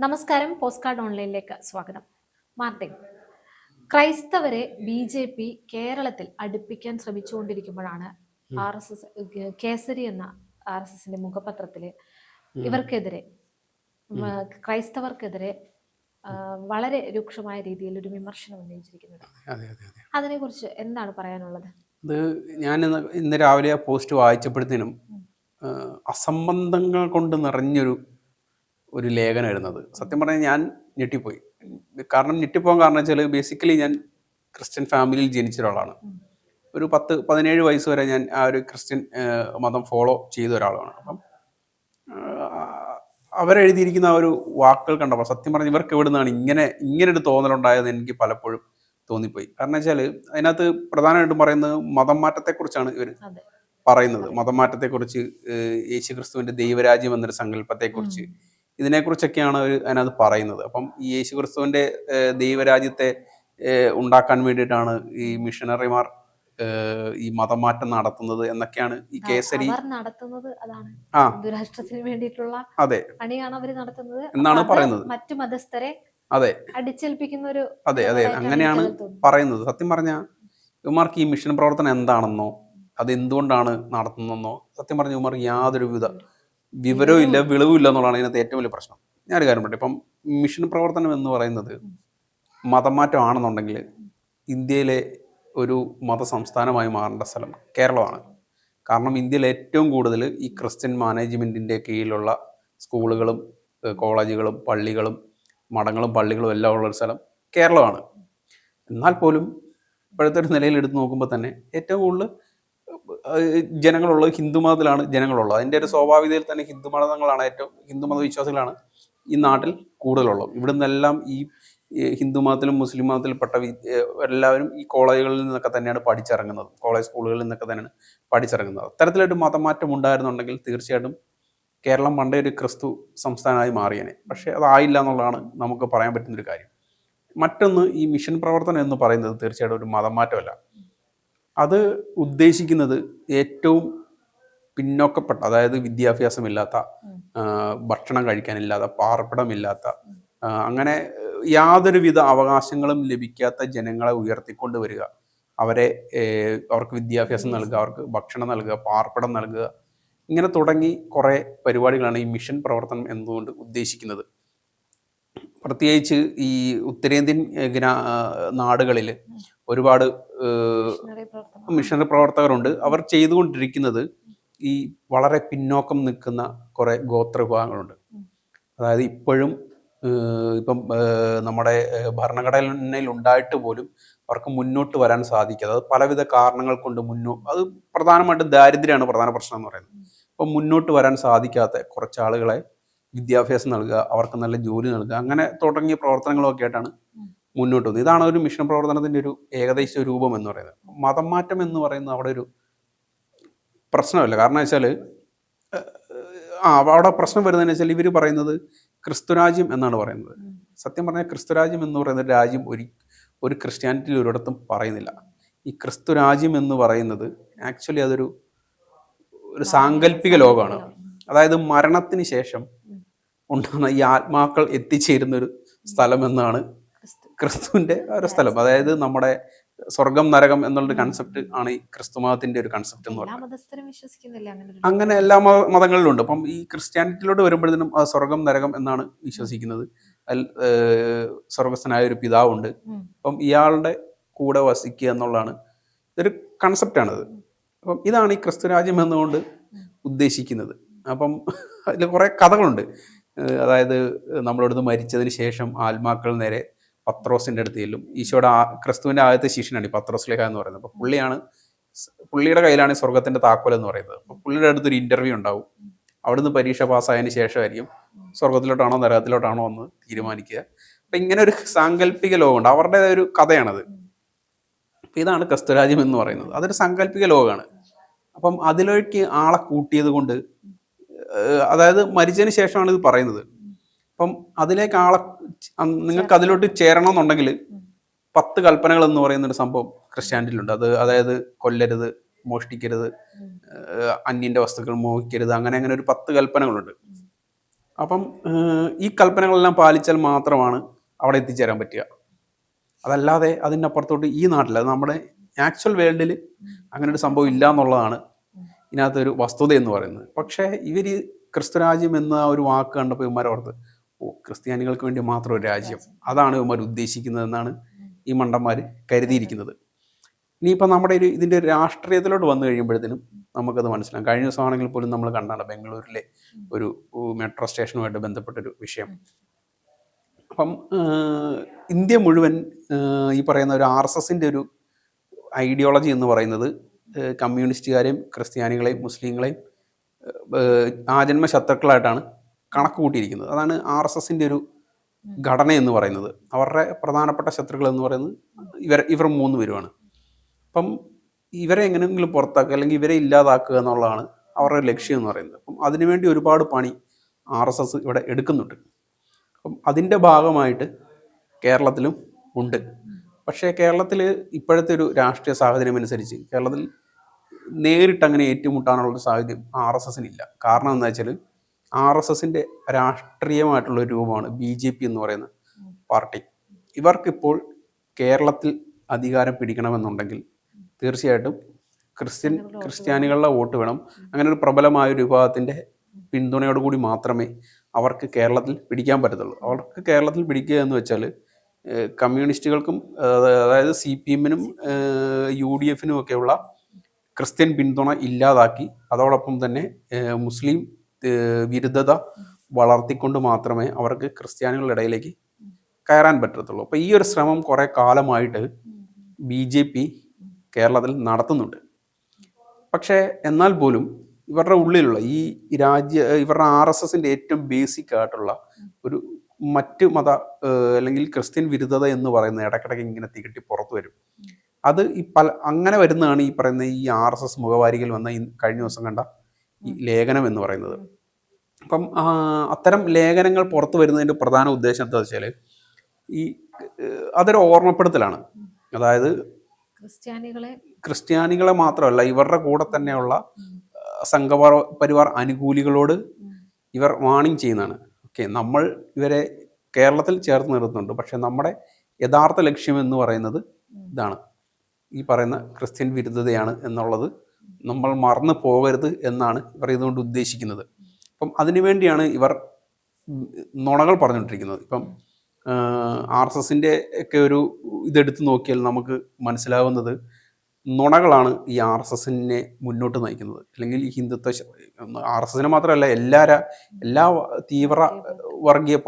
നമസ്കാരം post card ഓൺലൈനിലേക്ക് സ്വാഗതം. Martin ക്രൈസ്തവരെ ബി ജെ പി കേരളത്തിൽ അടുപ്പിക്കാൻ ശ്രമിച്ചുകൊണ്ടിരിക്കുമ്പോഴാണ് ആർ എസ് എസ് കേസരി എന്ന ആർ എസ് എസിന്റെ മുഖപത്രത്തിൽ ഇവർക്കെതിരെ ക്രൈസ്തവർക്കെതിരെ വളരെ രൂക്ഷമായ രീതിയിൽ ഒരു വിമർശനം ഉന്നയിച്ചിരിക്കുന്നത് അതെ അതെ അതെ. അതിനെക്കുറിച്ച് എന്താണ് പറയാനുള്ളത്? അത് ഞാൻ ഇന്ന് ഇന്ന് രാവിലെ ആ പോസ്റ്റ് വായിച്ചപ്പോഴത്തേനും അസംബന്ധങ്ങൾ കൊണ്ട് നിറഞ്ഞൊരു ഒരു ലേഖനമായിരുന്നു എഴുതുന്നത് സത്യം പറഞ്ഞാൽ ഞാൻ ഞെട്ടിപ്പോയി. കാരണം ഞെട്ടിപ്പോകാൻ കാരണം വെച്ചാൽ ബേസിക്കലി ഞാൻ ക്രിസ്ത്യൻ ഫാമിലിയിൽ ജനിച്ച ഒരാളാണ്. ഒരു പത്ത് പതിനേഴ് വയസ്സ് വരെ ഞാൻ ആ ഒരു ക്രിസ്ത്യൻ മതം ഫോളോ ചെയ്ത ഒരാളാണ്. അപ്പം അവരെഴുതിയിരിക്കുന്ന ആ ഒരു വാക്കുകൾ കണ്ടപ്പോൾ സത്യം പറഞ്ഞാൽ ഇവർക്ക് എവിടെ നിന്നാണ് ഇങ്ങനെ ഇങ്ങനെ ഒരു തോന്നലുണ്ടായത് എനിക്ക് പലപ്പോഴും തോന്നിപ്പോയി. കാരണം വെച്ചാൽ അതിനകത്ത് പ്രധാനമായിട്ടും പറയുന്നത് മതം മാറ്റത്തെക്കുറിച്ചാണ് ഇവർ പറയുന്നത്. മതം മാറ്റത്തെക്കുറിച്ച് യേശു ക്രിസ്തുവിന്റെ ദൈവരാജ്യം എന്നൊരു സങ്കല്പത്തെക്കുറിച്ച്. ഇതിനെക്കുറിച്ചൊക്കെയാണ് അവർ അതിനകത്ത് പറയുന്നത്. അപ്പം ഈ യേശു ക്രിസ്തുവിന്റെ ദൈവരാജ്യത്തെ ഉണ്ടാക്കാൻ വേണ്ടിയിട്ടാണ് ഈ മിഷണറിമാർ ഈ മതമാറ്റം നടത്തുന്നത് എന്നൊക്കെയാണ് ഈ കേസരി നടത്തുന്നത് അതാണ്. വേണ്ടിയിട്ടുള്ള അതെ. പണിയാണ് അവർ നടത്തുന്നത്. എന്നാണ് പറയുന്നത്. മറ്റു മതസ്ഥരെ അതെ. അടിച്ചേൽപ്പിക്കുന്ന ഒരു അതെ. അതെ അങ്ങനെയാണ്. പറയുന്നത്. സത്യം പറഞ്ഞ ഇവമാർക്ക് ഈ മിഷൻ പ്രവർത്തനം എന്താണെന്നോ അത് എന്തുകൊണ്ടാണ് നടത്തുന്നതെന്നോ സത്യം പറഞ്ഞ ഇവമാർക്ക് യാതൊരു വിധ വിവരവും ഇല്ല. വിളവും ഇല്ല എന്നുള്ളതാണ് ഇതിനകത്ത് ഏറ്റവും വലിയ പ്രശ്നം. ഞാനൊരു കാര്യം പറയട്ടെ ഇപ്പം മിഷൻ പ്രവർത്തനം എന്ന് പറയുന്നത് മതമാറ്റം ആണെന്നുണ്ടെങ്കിൽ ഇന്ത്യയിലെ ഒരു മത സംസ്ഥാനമായി മാറേണ്ട സ്ഥലം കേരളമാണ്. കാരണം ഇന്ത്യയിൽ ഏറ്റവും കൂടുതൽ ഈ ക്രിസ്ത്യൻ മാനേജ്മെന്റിന്റെ കീഴിലുള്ള സ്കൂളുകളും കോളേജുകളും പള്ളികളും മഠങ്ങളും പള്ളികളും എല്ലാം ഉള്ളൊരു സ്ഥലം കേരളമാണ്. എന്നാൽ പോലും ഇപ്പോഴത്തെ ഒരു നിലയിൽ എടുത്ത് നോക്കുമ്പോൾ തന്നെ ഏറ്റവും കൂടുതൽ ജനങ്ങളുള്ളത് ഹിന്ദുമതത്തിലാണ് ജനങ്ങളുള്ളത്. അതിന്റെ ഒരു സ്വാഭാവികതയിൽ തന്നെ ഹിന്ദു മതങ്ങളാണ് ഏറ്റവും ഹിന്ദുമത വിശ്വാസികളാണ് ഈ നാട്ടിൽ കൂടുതലുള്ളത്. ഇവിടെ നിന്നെല്ലാം ഈ ഹിന്ദുമതത്തിലും ഹിന്ദു മതത്തിലും മുസ്ലിം മതത്തിൽപ്പെട്ട എല്ലാവരും ഈ കോളേജുകളിൽ നിന്നൊക്കെ തന്നെയാണ് പഠിച്ചിറങ്ങുന്നത്. കോളേജ് സ്കൂളുകളിൽ നിന്നൊക്കെ തന്നെയാണ് പഠിച്ചിറങ്ങുന്നത്. അത്തരത്തിലൊരു മതമാറ്റം ഉണ്ടായിരുന്നുണ്ടെങ്കിൽ തീർച്ചയായിട്ടും കേരളം പണ്ടേ ഒരു ക്രിസ്തു സംസ്ഥാനമായി മാറിയേനെ. പക്ഷേ അതായില്ല എന്നുള്ളതാണ് നമുക്ക് പറയാൻ പറ്റുന്നൊരു കാര്യം. മറ്റൊന്ന് ഈ മിഷൻ പ്രവർത്തനം എന്ന് പറയുന്നത് തീർച്ചയായിട്ടും ഒരു മതമാറ്റമല്ല. അത് ഉദ്ദേശിക്കുന്നത് ഏറ്റവും പിന്നോക്കപ്പെട്ട അതായത് വിദ്യാഭ്യാസമില്ലാത്ത ഭക്ഷണം കഴിക്കാനില്ലാത്ത പാർപ്പിടമില്ലാത്ത അങ്ങനെ യാതൊരുവിധ അവകാശങ്ങളും ലഭിക്കാത്ത ജനങ്ങളെ ഉയർത്തിക്കൊണ്ട് വരിക. അവരെ അവർക്ക് വിദ്യാഭ്യാസം നൽകുക അവർക്ക് ഭക്ഷണം നൽകുക പാർപ്പിടം നൽകുക ഇങ്ങനെ തുടങ്ങി കുറേ പരിപാടികളാണ് ഈ മിഷൻ പ്രവർത്തനം എന്നതുകൊണ്ട് ഉദ്ദേശിക്കുന്നത്. പ്രത്യേകിച്ച് ഈ ഉത്തരേന്ത്യൻ നാടുകളിൽ ഒരുപാട് മിഷണറി പ്രവർത്തകരുണ്ട് അവർ ചെയ്തുകൊണ്ടിരിക്കുന്നത് ഈ വളരെ പിന്നോക്കം നിൽക്കുന്ന കുറേ ഗോത്ര വിഭാഗങ്ങളുണ്ട് അതായത് ഇപ്പോഴും ഇപ്പം നമ്മുടെ ഭരണഘടനയിൽ ഉണ്ടായിട്ട് പോലും അവർക്ക് മുന്നോട്ട് വരാൻ സാധിക്കാതെ അത് പലവിധ കാരണങ്ങൾ കൊണ്ട് മുന്നോ അത് പ്രധാനമായിട്ടും ദാരിദ്ര്യമാണ് പ്രധാന പ്രശ്നം എന്ന് പറയുന്നത് അപ്പം മുന്നോട്ട് വരാൻ സാധിക്കാത്ത കുറച്ച് ആളുകളെ വിദ്യാഭ്യാസം നൽകുക അവർക്ക് നല്ല ജോലി നൽകുക അങ്ങനെ തുടങ്ങിയ പ്രവർത്തനങ്ങളൊക്കെ ആയിട്ടാണ്. മുന്നോട്ട് വന്നു. ഇതാണ് ഒരു മിഷൻ പ്രവർത്തനത്തിന്റെ ഒരു ഏകദേശ രൂപം എന്ന് പറയുന്നത്. മതം മാറ്റം എന്ന് പറയുന്നത് അവിടെ ഒരു പ്രശ്നമല്ല. കാരണം വെച്ചാൽ ആ അവിടെ പ്രശ്നം വരുന്നതെന്ന് വെച്ചാൽ ഇവർ പറയുന്നത് ക്രിസ്തുരാജ്യം എന്നാണ് പറയുന്നത്. സത്യം പറഞ്ഞാൽ ക്രിസ്തുരാജ്യം എന്ന് പറയുന്ന രാജ്യം ഒരു ഒരു ക്രിസ്ത്യാനിറ്റിയിൽ ഒരിടത്തും പറയുന്നില്ല. ഈ ക്രിസ്തുരാജ്യം എന്ന് പറയുന്നത് ആക്ച്വലി അതൊരു ഒരു സാങ്കല്പിക ലോകമാണ്. അതായത് മരണത്തിന് ശേഷം. ഉണ്ടാകുന്ന ഈ ആത്മാക്കൾ എത്തിച്ചേരുന്ന ഒരു സ്ഥലം എന്നാണ് ക്രിസ്തു ക്രിസ്തുവിന്റെ ഒരു സ്ഥലം. അതായത് നമ്മുടെ സ്വർഗം നരകം എന്നുള്ളൊരു കൺസെപ്റ്റ് ആണ് ഈ ക്രിസ്തുമതത്തിന്റെ ഒരു കൺസെപ്റ്റ് എന്ന് പറയുന്നത്. അങ്ങനെ എല്ലാ മത മതങ്ങളിലും ഉണ്ട് അപ്പം ഈ ക്രിസ്ത്യാനിറ്റിയിലോട്ട് വരുമ്പോഴത്തേനും സ്വർഗം നരകം എന്നാണ് വിശ്വസിക്കുന്നത്. സ്വർഗസ്ഥനായ ഒരു പിതാവുണ്ട്. അപ്പം ഇയാളുടെ കൂടെ വസിക്കുക എന്നുള്ളതാണ് ഇതൊരു കൺസെപ്റ്റാണിത് അപ്പം ഇതാണ് ഈ ക്രിസ്തുരാജ്യം എന്നുകൊണ്ട് ഉദ്ദേശിക്കുന്നത്. അപ്പം അതിൽ കുറേ കഥകളുണ്ട്. അതായത് നമ്മളടുത്ത് മരിച്ചതിന് ശേഷം ആത്മാക്കൾ നേരെ പത്രോസിന്റെ അടുത്ത് ചെല്ലും ഈശോയുടെ ആ ക്രിസ്തുവിന്റെ ആദ്യത്തെ ശിഷ്യനാണ് ഈ പത്രോസ് ലേഖ എന്ന് പറയുന്നത്. അപ്പോൾ പുള്ളിയാണ് പുള്ളിയുടെ കയ്യിലാണ് ഈ സ്വർഗത്തിന്റെ താക്കോൽ എന്ന് പറയുന്നത്. അപ്പോൾ പുള്ളിയുടെ അടുത്തൊരു ഇന്റർവ്യൂ ഉണ്ടാവും. അവിടുന്ന് പരീക്ഷ പാസ്സായതിന് ശേഷമായിരിക്കും സ്വർഗത്തിലോട്ടാണോ നരകത്തിലോട്ടാണോ എന്ന് തീരുമാനിക്കുക. അപ്പം ഇങ്ങനെ ഒരു സാങ്കല്പിക ലോകമുണ്ട്. അവരുടെ ഒരു കഥയാണത്. അപ്പം ഇതാണ് ക്രിസ്തുരാജ്യം എന്ന് പറയുന്നത്. അതൊരു സാങ്കല്പിക ലോകമാണ്. അപ്പം അതിലേക്ക് ആളെ കൂട്ടിയത് കൊണ്ട് അതായത് മരിച്ചതിന് ശേഷമാണ് ഇത് പറയുന്നത്. അപ്പം അതിലേക്ക് ആളെ നിങ്ങൾക്ക് അതിലോട്ട് ചേരണം എന്നുണ്ടെങ്കിൽ പത്ത് കൽപ്പനകൾ എന്ന് പറയുന്ന ഒരു സംഭവം ക്രിസ്ത്യാനിറ്റിയിലുണ്ട്. അത് അതായത് കൊല്ലരുത് മോഷ്ടിക്കരുത് അന്യന്റെ വസ്തുക്കൾ മോഹിക്കരുത് അങ്ങനെ അങ്ങനെ ഒരു പത്ത് കൽപ്പനകളുണ്ട്. അപ്പം ഈ കൽപ്പനകളെല്ലാം പാലിച്ചാൽ മാത്രമാണ് അവിടെ എത്തിച്ചേരാൻ പറ്റുക. അതല്ലാതെ അതിനപ്പുറത്തോട്ട് ഈ നാട്ടിൽ അത് നമ്മുടെ ആക്ച്വൽ വേൾഡിൽ അങ്ങനെ ഒരു സംഭവം ഇല്ല എന്നുള്ളതാണ് ഇതിനകത്തൊരു വസ്തുത എന്ന് പറയുന്നത്. പക്ഷേ ഇവർ ക്രിസ്തുരാജ്യം എന്ന ഒരു വാക്ക് കണ്ടപ്പോൾ ഇവന്മാർ ഓർത്ത് ഓ ക്രിസ്ത്യാനികൾക്ക് വേണ്ടി മാത്രം ഒരു രാജ്യം. അതാണ് ഇവന്മാർ ഉദ്ദേശിക്കുന്നതെന്നാണ് ഈ മണ്ടന്മാർ കരുതിയിരിക്കുന്നത്. ഇനിയിപ്പോൾ നമ്മുടെ ഒരു ഇതിന്റെ രാഷ്ട്രീയത്തിലോട്ട് വന്നു കഴിയുമ്പോഴത്തേനും നമുക്കത് മനസ്സിലാകും. കഴിഞ്ഞ ദിവസമാണെങ്കിൽ പോലും നമ്മൾ കണ്ടാണ് ബംഗളൂരിലെ ഒരു മെട്രോ സ്റ്റേഷനുമായിട്ട് ബന്ധപ്പെട്ടൊരു വിഷയം. അപ്പം ഇന്ത്യ മുഴുവൻ ഈ പറയുന്ന ഒരു ആർ എസ് എസിന്റെ ഒരു ഐഡിയോളജി എന്ന് പറയുന്നത് കമ്മ്യൂണിസ്റ്റുകാരെയും ക്രിസ്ത്യാനികളെയും മുസ്ലിങ്ങളെയും ആ ആജന്മ ശത്രുക്കളായിട്ടാണ് കണക്ക് കൂട്ടിയിരിക്കുന്നത് അതാണ് ആർ എസ് എസിന്റെ ഒരു ഘടന എന്ന് പറയുന്നത്. അവരുടെ പ്രധാനപ്പെട്ട ശത്രുക്കൾ എന്ന് പറയുന്നത് ഇവർ ഇവർ മൂന്ന് പേരുമാണ്. അപ്പം ഇവരെ എങ്ങനെയെങ്കിലും പുറത്താക്കുക അല്ലെങ്കിൽ ഇവരെ ഇല്ലാതാക്കുക എന്നുള്ളതാണ് അവരുടെ ലക്ഷ്യം എന്ന് പറയുന്നത്. അപ്പം അതിനുവേണ്ടി ഒരുപാട് പണി ആർ എസ് എസ് ഇവിടെ എടുക്കുന്നുണ്ട്. അപ്പം അതിന്റെ ഭാഗമായിട്ട് കേരളത്തിലും ഉണ്ട്. പക്ഷേ കേരളത്തിൽ ഇപ്പോഴത്തെ ഒരു രാഷ്ട്രീയ സാഹചര്യം അനുസരിച്ച് കേരളത്തിൽ നേരിട്ട് അങ്ങനെ ഏറ്റുമുട്ടാനുള്ള സാഹചര്യം ആർ എസ് എസിനില്ല കാരണം എന്താ വെച്ചാൽ ആർ എസ് എസിന്റെ രാഷ്ട്രീയമായിട്ടുള്ള ഒരു രൂപമാണ് ബി ജെ പി എന്ന് പറയുന്ന പാർട്ടി. ഇവർക്കിപ്പോൾ കേരളത്തിൽ അധികാരം പിടിക്കണമെന്നുണ്ടെങ്കിൽ തീർച്ചയായിട്ടും ക്രിസ്ത്യൻ ക്രിസ്ത്യാനികളുടെ വോട്ട് വേണം. അങ്ങനെ ഒരു പ്രബലമായ ഒരു വിഭാഗത്തിന്റെ പിന്തുണയോടുകൂടി മാത്രമേ അവർക്ക് കേരളത്തിൽ പിടിക്കാൻ പറ്റത്തുള്ളൂ. അവർക്ക് കേരളത്തിൽ പിടിക്കുക എന്ന് വെച്ചാൽ കമ്മ്യൂണിസ്റ്റുകൾക്കും അതായത് സി പി എമ്മിനും യു ഡി എഫിനും ഒക്കെയുള്ള ക്രിസ്ത്യൻ പിന്തുണ ഇല്ലാതാക്കി അതോടൊപ്പം തന്നെ മുസ്ലിം വിരുദ്ധത വളർത്തിക്കൊണ്ട് മാത്രമേ അവർക്ക് ക്രിസ്ത്യാനികളുടെ ഇടയിലേക്ക് കയറാൻ പറ്റത്തുള്ളൂ. അപ്പോൾ ഈ ഒരു ശ്രമം കുറേ കാലമായിട്ട് ബി ജെ പി കേരളത്തിൽ നടത്തുന്നുണ്ട്. പക്ഷേ എന്നാൽ പോലും ഇവരുടെ ഉള്ളിലുള്ള ഈ രാജ്യ ഇവരുടെ ആർ എസ് എസിന്റെ ഏറ്റവും ബേസിക് ആയിട്ടുള്ള ഒരു മറ്റ് മത അല്ലെങ്കിൽ ക്രിസ്ത്യൻ വിരുദ്ധത എന്ന് പറയുന്ന ഇടയ്ക്കിടയ്ക്ക് ഇങ്ങനെ തികട്ടി പുറത്തു വരും. അത് ഈ പല അങ്ങനെ വരുന്നതാണ് ഈ പറയുന്ന ഈ ആർ എസ് എസ് മുഖവാരികൾ വന്ന കഴിഞ്ഞ ദിവസം കണ്ട ഈ ലേഖനം എന്ന് പറയുന്നത്. അപ്പം അത്തരം ലേഖനങ്ങൾ പുറത്തു വരുന്നതിന്റെ പ്രധാന ഉദ്ദേശം എന്താ വെച്ചാൽ ഈ അതൊരു ഓർമ്മപ്പെടുത്തലാണ്. അതായത് ക്രിസ്ത്യാനികളെ ക്രിസ്ത്യാനികളെ മാത്രമല്ല ഇവരുടെ കൂടെ തന്നെയുള്ള ആ, സംഘപര പരിവാർ അനുകൂലികളോട് ഇവർ വാണിംഗ് ചെയ്യുന്നതാണ്. ഓക്കെ നമ്മൾ ഇവരെ കേരളത്തിൽ ചേർത്ത് നിർത്തുന്നുണ്ട്. പക്ഷെ നമ്മുടെ യഥാർത്ഥ ലക്ഷ്യം എന്ന് പറയുന്നത് ഇതാണ്. ഈ പറയുന്ന ക്രിസ്ത്യൻ വിരുദ്ധതയാണ് എന്നുള്ളത് നമ്മൾ മറന്നു പോകരുത് എന്നാണ് ഇവർ ഇതുകൊണ്ട് ഉദ്ദേശിക്കുന്നത്. അപ്പം അതിനുവേണ്ടിയാണ് ഇവർ നുണകൾ പറഞ്ഞുകൊണ്ടിരിക്കുന്നത്. ഇപ്പം ആർ എസ് എസിന്റെ ഒക്കെ ഒരു ഇതെടുത്ത് നോക്കിയാൽ നമുക്ക് മനസ്സിലാവുന്നത് നുണകളാണ് ഈ ആർ എസ് എസിനെ മുന്നോട്ട് നയിക്കുന്നത്. അല്ലെങ്കിൽ ഈ ഹിന്ദുത്വ ആർ എസ് എസിനെ മാത്രമല്ല എല്ലാ എല്ലാ തീവ്ര വർഗീയ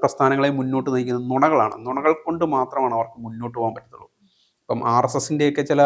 പ്രസ്ഥാനങ്ങളെയും മുന്നോട്ട് നയിക്കുന്നത് നുണകളാണ്. നുണകൾ കൊണ്ട് മാത്രമാണ് അവർക്ക് മുന്നോട്ട് പോകാൻ പറ്റത്തുള്ളൂ. ഇപ്പം ആർ എസ് എസിന്റെയൊക്കെ ചില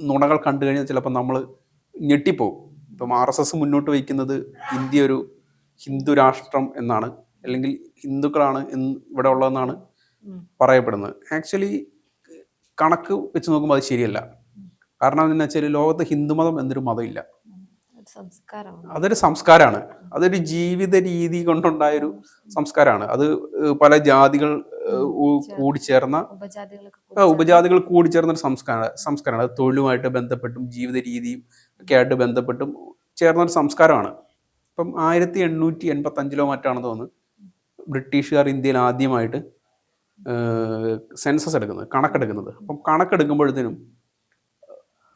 നുണകൾ കണ്ടു കഴിഞ്ഞാൽ ചിലപ്പോൾ നമ്മൾ ഞെട്ടിപ്പോകും ഇപ്പം ആർ എസ് എസ് മുന്നോട്ട് വയ്ക്കുന്നത് ഇന്ത്യ ഒരു ഹിന്ദു രാഷ്ട്രം എന്നാണ് അല്ലെങ്കിൽ ഹിന്ദുക്കളാണ് എന്ന് ഇവിടെ ഉള്ളതെന്നാണ്. പറയപ്പെടുന്നത്. ആക്ച്വലി കണക്ക് വെച്ച് നോക്കുമ്പോൾ അത് ശരിയല്ല. കാരണം എന്താ വെച്ചാൽ ലോകത്ത് ഹിന്ദുമതം എന്നൊരു മതമില്ല. അതൊരു സംസ്കാരമാണ്. അതൊരു ജീവിത രീതി കൊണ്ടുണ്ടായൊരു സംസ്കാരമാണ്. അത് പല ജാതികൾ കൂടിച്ചേർന്ന ഉപജാതികൾ കൂടിച്ചേർന്ന ഒരു സംസ്കാര സംസ്കാരമാണ്. അത് തൊഴിലുമായിട്ട് ബന്ധപ്പെട്ടും ജീവിത രീതിയും ഒക്കെ ആയിട്ട് ബന്ധപ്പെട്ടും ചേർന്ന ഒരു സംസ്കാരമാണ്. ഇപ്പം ആയിരത്തി എണ്ണൂറ്റി എൺപത്തി അഞ്ചിലോ മറ്റാണെന്ന് തോന്നുന്നു. ബ്രിട്ടീഷുകാർ ഇന്ത്യയിൽ ആദ്യമായിട്ട് സെൻസസ് എടുക്കുന്നത് കണക്കെടുക്കുന്നത്. അപ്പം കണക്കെടുക്കുമ്പോഴത്തേനും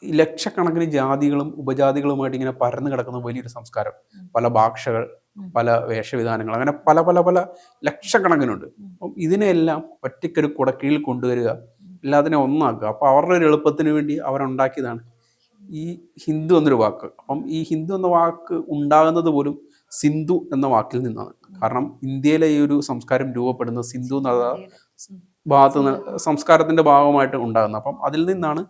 ലക്ഷക്കണക്കിന് ജാതികളും ഉപജാതികളുമായിട്ട് ഇങ്ങനെ പരന്നു കിടക്കുന്ന വലിയൊരു സംസ്കാരം. പല ഭാഷകൾ പല വേഷവിധാനങ്ങൾ അങ്ങനെ പല പല പല ലക്ഷക്കണക്കിനുണ്ട്. അപ്പം ഇതിനെല്ലാം ഒറ്റയ്ക്കൊരു കുടക്കീഴിൽ കൊണ്ടുവരിക എല്ലാത്തിനെ ഒന്നാക്കുക. അപ്പോൾ അവരുടെ ഒരു എളുപ്പത്തിന് വേണ്ടി അവരുണ്ടാക്കിയതാണ് ഈ ഹിന്ദു എന്നൊരു വാക്ക്. അപ്പം ഈ ഹിന്ദു എന്ന വാക്ക് ഉണ്ടാകുന്നത് പോലും സിന്ധു എന്ന വാക്കിൽ നിന്നാണ്. കാരണം ഇന്ത്യയിലെ ഈ ഒരു സംസ്കാരം രൂപപ്പെടുന്നത് സിന്ധു എന്ന ഭാഗത്ത് നിന്ന് സംസ്കാരത്തിന്റെ ഭാഗമായിട്ട് ഉണ്ടാകുന്നത്. അപ്പം അതിൽ നിന്നാണ്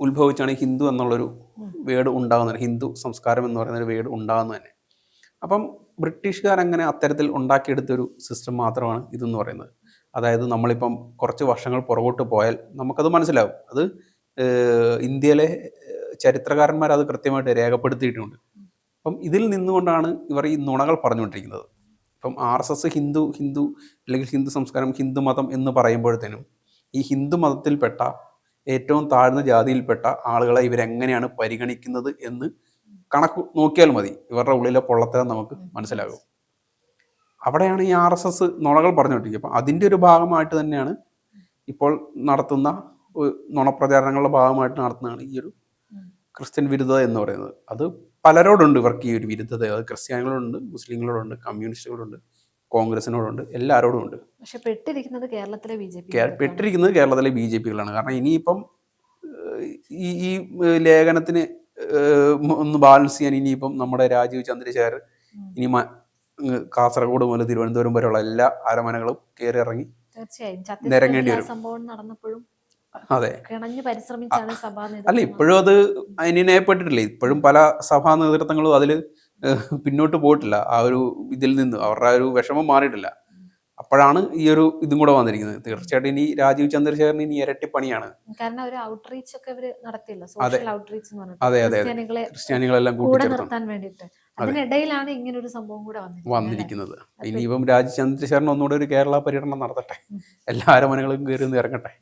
ഉത്ഭവിച്ചാണ് ഹിന്ദു എന്നുള്ളൊരു വേട് ഉണ്ടാകുന്നത്. ഹിന്ദു സംസ്കാരം എന്ന് പറയുന്ന ഒരു വേർഡ് ഉണ്ടാകുന്നത് തന്നെ. അപ്പം ബ്രിട്ടീഷുകാർ അങ്ങനെ അത്തരത്തിൽ ഉണ്ടാക്കിയെടുത്തൊരു സിസ്റ്റം മാത്രമാണ് ഇതെന്ന് പറയുന്നത്. അതായത് നമ്മളിപ്പം കുറച്ച് വർഷങ്ങൾ പുറകോട്ട് പോയാൽ നമുക്കത് മനസ്സിലാവും. അത് ഇന്ത്യയിലെ ചരിത്രകാരന്മാർ അത് കൃത്യമായിട്ട് രേഖപ്പെടുത്തിയിട്ടുണ്ട്. അപ്പം ഇതിൽ നിന്നുകൊണ്ടാണ് ഇവർ ഈ നുണകൾ പറഞ്ഞുകൊണ്ടിരിക്കുന്നത്. ഇപ്പം R S S Hindu Hindu അല്ലെങ്കിൽ ഹിന്ദു സംസ്കാരം ഹിന്ദു മതം എന്ന് പറയുമ്പോഴത്തേനും ഈ ഹിന്ദു മതത്തിൽപ്പെട്ട ഏറ്റവും താഴ്ന്ന ജാതിയിൽപ്പെട്ട ആളുകളെ ഇവരെങ്ങനെയാണ് പരിഗണിക്കുന്നത് എന്ന് കണക്ക് നോക്കിയാൽ മതി. ഇവരുടെ ഉള്ളിലെ പൊള്ളത്തരം നമുക്ക് മനസ്സിലാകും. അവിടെയാണ് ഈ ആർ എസ് എസ് നുണകൾ പറഞ്ഞുകൊണ്ടിരിക്കുക അപ്പം അതിന്റെ ഒരു ഭാഗമായിട്ട് തന്നെയാണ് ഇപ്പോൾ നടത്തുന്ന ഒരു നുണപ്രചാരണങ്ങളുടെ ഭാഗമായിട്ട് നടത്തുന്നതാണ് ഈ ഒരു ക്രിസ്ത്യൻ വിരുദ്ധത എന്ന് പറയുന്നത്. അത് പലരോടുണ്ട് ഇവർക്ക് ഈ ഒരു വിരുദ്ധത. അത് ക്രിസ്ത്യാനികളോടുണ്ട് മുസ്ലിങ്ങളോടുണ്ട് കമ്മ്യൂണിസ്റ്റുകളോടുണ്ട് കോൺഗ്രസിനോടുണ്ട് എല്ലാവരോടും ഉണ്ട് പക്ഷെ പെട്ടിരിക്കുന്നത് കേരളത്തിലെ ബി ജെ പി പെട്ടിരിക്കുന്നത് കേരളത്തിലെ ബി ജെ പികളാണ്. കാരണം ഇനിയിപ്പം ഈ ഈ ലേഖനത്തിന് ഒന്ന് ബാലൻസ് ചെയ്യാൻ ഇനിയിപ്പം നമ്മുടെ രാജീവ് ചന്ദ്രശേഖർ ഇനി കാസർഗോഡ് മുതൽ തിരുവനന്തപുരം വരെയുള്ള എല്ലാ അരമനകളും കയറി ഇറങ്ങി നിരങ്ങേണ്ടി വരും. സംഭവം നടന്നപ്പോഴും അതെ. അല്ല ഇപ്പോഴും അത് അന്യനയപ്പെട്ടിട്ടില്ല ഇപ്പോഴും പല സഭാ നേതൃത്വങ്ങളും അതിൽ പിന്നോട്ട് പോയിട്ടില്ല. ആ ഒരു ഇതിൽ നിന്ന് അവരുടെ ആ ഒരു വിഷമം മാറിയിട്ടില്ല. അപ്പോഴാണ് ഈ ഒരു ഇതും കൂടെ വന്നിരിക്കുന്നത്. തീർച്ചയായിട്ടും ഇനി രാജീവ് ചന്ദ്രശേഖരൻ ഇനി ഇരട്ടി പണിയാണ്. കാരണം ഒരു ഔട്ട്റീച്ച് ഒക്കെ ഇവർ നടത്തിയില്ല. സോഷ്യൽ ഔട്ട്റീച്ച് എന്ന് അതെ. ക്രിസ്ത്യാനികളെല്ലാം കൂടെ നിർത്താൻ വേണ്ടിയിട്ട്. അതിനിടയിലാണ് ഇങ്ങനെ ഒരു സംഭവം കൂടെ വന്നിരിക്കുന്നത് ഇനിയിപ്പം രാജീവ് ചന്ദ്രശേഖരൻ ഒന്നുകൂടെ ഒരു കേരള പര്യടനം നടത്തട്ടെ. എല്ലാ അരമനകളും കയറി ഇറങ്ങട്ടെ.